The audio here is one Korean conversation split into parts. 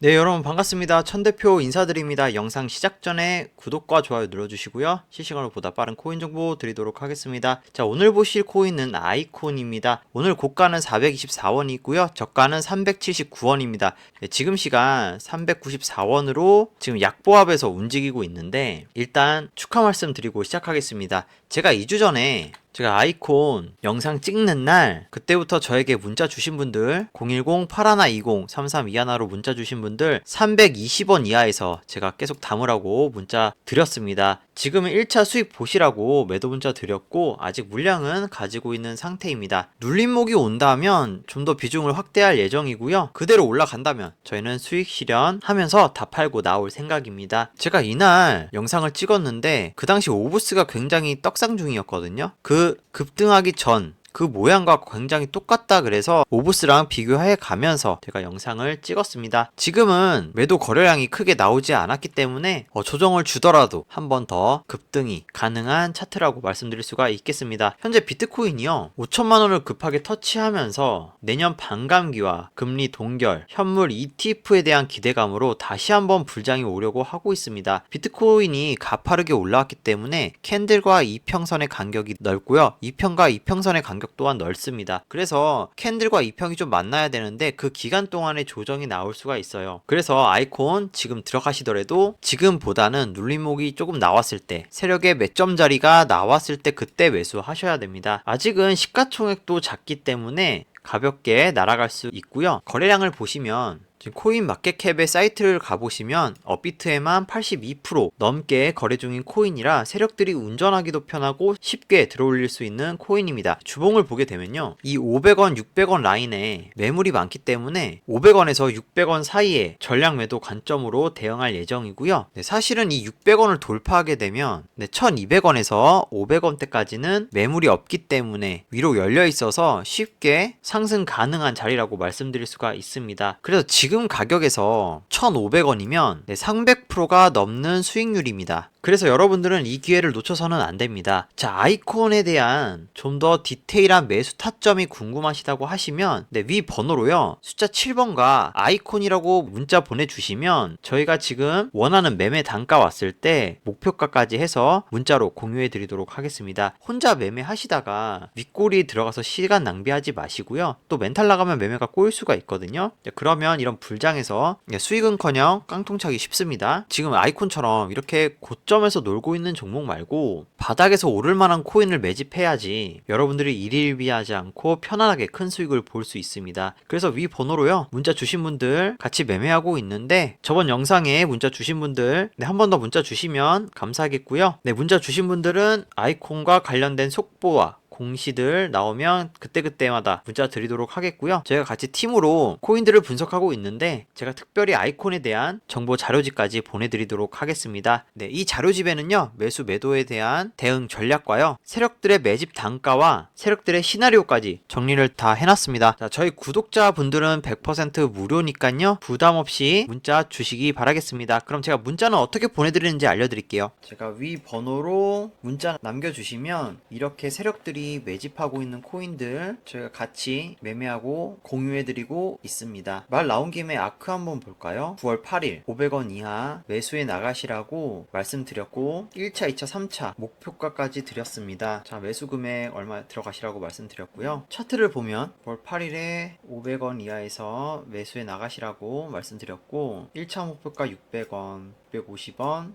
네, 여러분 반갑습니다. 천 대표 인사드립니다. 영상 시작 전에 구독과 좋아요 눌러주시고요. 실시간으로 보다 빠른 코인 정보 드리도록 하겠습니다. 자, 오늘 보실 코인은 아이콘입니다. 오늘 고가는 424원이고요. 저가는 379원입니다. 네, 지금 시간 394원으로 지금 약보합에서 움직이고 있는데 일단 축하 말씀 드리고 시작하겠습니다. 제가 2주 전에 제가 아이콘 영상 찍는 날 그때부터 저에게 문자 주신 분들 010-8120-3321로 문자 주신 분들 320원 이하에서 제가 계속 담으라고 문자 드렸습니다. 지금은 1차 수익 보시라고 매도 문자 드렸고 아직 물량은 가지고 있는 상태입니다. 눌림목이 온다면 좀 더 비중을 확대할 예정이고요. 그대로 올라간다면 저희는 수익 실현하면서 다 팔고 나올 생각입니다. 제가 이날 영상을 찍었는데 그 당시 오브스가 굉장히 떡상 중이었거든요. 그 급등하기 전 그 모양과 굉장히 똑같다 그래서 오브스랑 비교해 가면서 제가 영상을 찍었습니다. 지금은 매도 거래량이 크게 나오지 않았기 때문에 어, 조정을 주더라도 한 번 더 급등이 가능한 차트라고 말씀드릴 수가 있겠습니다. 현재 비트코인이요 5천만 원을 급하게 터치하면서 내년 반감기와 금리 동결, 현물 ETF에 대한 기대감으로 다시 한번 불장이 오려고 하고 있습니다. 비트코인이 가파르게 올라왔기 때문에 캔들과 이평선의 간격이 넓고요. 이평과 이평선의 간격 또한 넓습니다. 그래서 캔들과 이평이 좀 만나야 되는데 그 기간 동안에 조정이 나올 수가 있어요. 그래서 아이콘 지금 들어가시더라도 지금보다는 눌림목이 조금 나왔을 때 세력의 매점 자리가 나왔을 때 그때 매수하셔야 됩니다. 아직은 시가총액도 작기 때문에 가볍게 날아갈 수 있고요. 거래량을 보시면 코인 마켓캡의 사이트를 가보시면 업비트에만 82% 넘게 거래 중인 코인이라 세력들이 운전하기도 편하고 쉽게 들어올릴 수 있는 코인입니다. 주봉을 보게 되면요. 이 500원, 600원 라인에 매물이 많기 때문에 500원에서 600원 사이에 전략 매도 관점으로 대응할 예정이고요. 네, 사실은 이 600원을 돌파하게 되면 네, 1200원에서 500원대까지는 매물이 없기 때문에 위로 열려 있어서 쉽게 상승 가능한 자리라고 말씀드릴 수가 있습니다. 그래서 지금 가격에서 1,500원이면 300%가 넘는 수익률입니다. 그래서 여러분들은 이 기회를 놓쳐서는 안 됩니다. 자, 아이콘에 대한 좀 더 디테일한 매수 타점이 궁금하시다고 하시면 네, 위 번호로요. 숫자 7번과 아이콘이라고 문자 보내주시면 저희가 지금 원하는 매매 단가 왔을 때 목표가까지 해서 문자로 공유해 드리도록 하겠습니다. 혼자 매매하시다가 윗골이 들어가서 시간 낭비하지 마시고요. 또 멘탈 나가면 매매가 꼬일 수가 있거든요. 네, 그러면 이런 불장에서 네, 수익은커녕 깡통차기 쉽습니다. 지금 아이콘처럼 이렇게 고점에서 놀고 있는 종목 말고 바닥에서 오를 만한 코인을 매집해야지 여러분들이 일일비하지 않고 편안하게 큰 수익을 볼 수 있습니다. 그래서 위 번호로요. 문자 주신 분들 같이 매매하고 있는데 저번 영상에 문자 주신 분들 네, 한 번 더 문자 주시면 감사하겠고요. 네, 문자 주신 분들은 아이콘과 관련된 속보와 공시들 나오면 그때그때마다 문자 드리도록 하겠고요. 저희가 같이 팀으로 코인들을 분석하고 있는데 제가 특별히 아이콘에 대한 정보 자료집까지 보내드리도록 하겠습니다. 네, 이 자료집에는요. 매수 매도에 대한 대응 전략과요. 세력들의 매집 단가와 세력들의 시나리오까지 정리를 다 해놨습니다. 자, 저희 구독자분들은 100% 무료니까요. 부담 없이 문자 주시기 바라겠습니다. 그럼 제가 문자는 어떻게 보내드리는지 알려드릴게요. 제가 위 번호로 문자 남겨주시면 이렇게 세력들이 매집하고 있는 코인들 저희가 같이 매매하고 공유해드리고 있습니다. 말 나온 김에 아크 한번 볼까요? 9월 8일 500원 이하 매수해 나가시라고 말씀드렸고 1차, 2차, 3차 목표가까지 드렸습니다. 자 매수 금액 얼마 들어가시라고 말씀드렸고요. 차트를 보면 9월 8일에 500원 이하에서 매수해 나가시라고 말씀드렸고 1차 목표가 600원, 650원,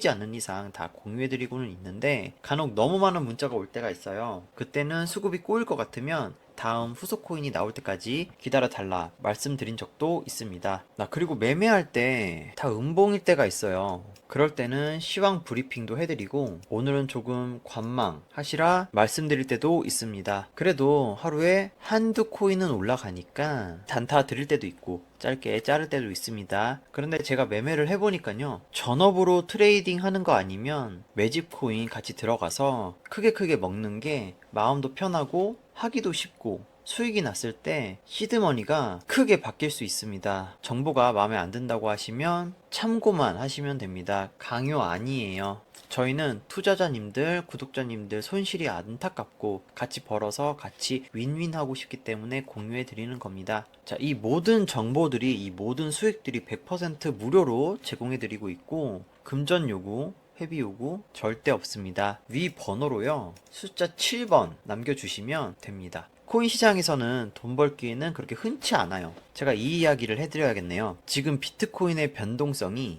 지 않는 이상 다 공유해드리고는 있는데 간혹 너무 많은 문자가 올 때가 있어요. 그때는 수급이 꼬일 것 같으면 다음 후속 코인이 나올 때까지 기다려 달라 말씀드린 적도 있습니다. 나 그리고 매매할 때 다 음봉일 때가 있어요. 그럴 때는 시황 브리핑도 해드리고 오늘은 조금 관망 하시라 말씀드릴 때도 있습니다. 그래도 하루에 한두 코인은 올라가니까 단타 드릴 때도 있고 짧게 자를 때도 있습니다. 그런데 제가 매매를 해보니까요. 전업으로 트레이딩 하는 거 아니면 매집 코인 같이 들어가서 크게 크게 먹는 게 마음도 편하고 하기도 쉽고 수익이 났을 때 시드머니가 크게 바뀔 수 있습니다. 정보가 마음에 안 든다고 하시면 참고만 하시면 됩니다. 강요 아니에요. 저희는 투자자님들, 구독자님들 손실이 안타깝고 같이 벌어서 같이 윈윈하고 싶기 때문에 공유해 드리는 겁니다. 자, 이 모든 정보들이 이 모든 수익들이 100% 무료로 제공해 드리고 있고 금전 요구 회비 요구 절대 없습니다. 위 번호로요. 숫자 7번 남겨 주시면 됩니다. 코인 시장에서는 돈 벌 기회는 그렇게 흔치 않아요. 제가 이 이야기를 해드려야겠네요. 지금 비트코인의 변동성이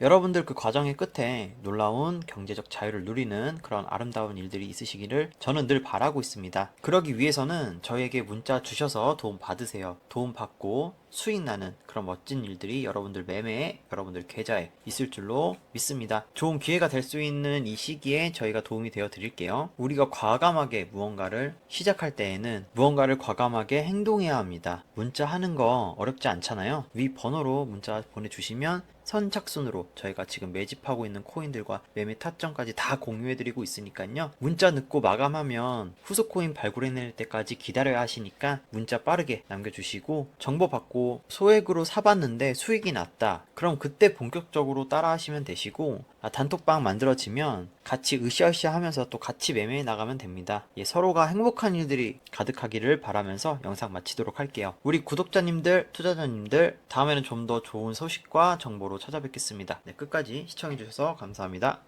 여러분들 그 과정의 끝에 놀라운 경제적 자유를 누리는 그런 아름다운 일들이 있으시기를 저는 늘 바라고 있습니다. 그러기 위해서는 저에게 문자 주셔서 도움 받으세요. 도움 받고 수익 나는 그런 멋진 일들이 여러분들 매매에 여러분들 계좌에 있을 줄로 믿습니다. 좋은 기회가 될 수 있는 이 시기에 저희가 도움이 되어 드릴게요. 우리가 과감하게 무언가를 시작할 때에는 무언가를 과감하게 행동해야 합니다. 문자 하는 거 어렵지 않잖아요. 위 번호로 문자 보내주시면 선착순으로 저희가 지금 매집하고 있는 코인들과 매매 타점까지 다 공유해드리고 있으니까요. 문자 늦고 마감하면 후속 코인 발굴해낼 때까지 기다려야 하시니까 문자 빠르게 남겨주시고 정보 받고 소액으로 사봤는데 수익이 났다. 그럼 그때 본격적으로 따라 하시면 되시고 아, 단톡방 만들어지면 같이 으쌰으쌰 하면서 또 같이 매매해 나가면 됩니다. 예, 서로가 행복한 일들이 가득하기를 바라면서 영상 마치도록 할게요. 우리 구독자님들, 투자자님들, 다음에는 좀 더 좋은 소식과 정보로 찾아뵙겠습니다. 네, 끝까지 시청해주셔서 감사합니다.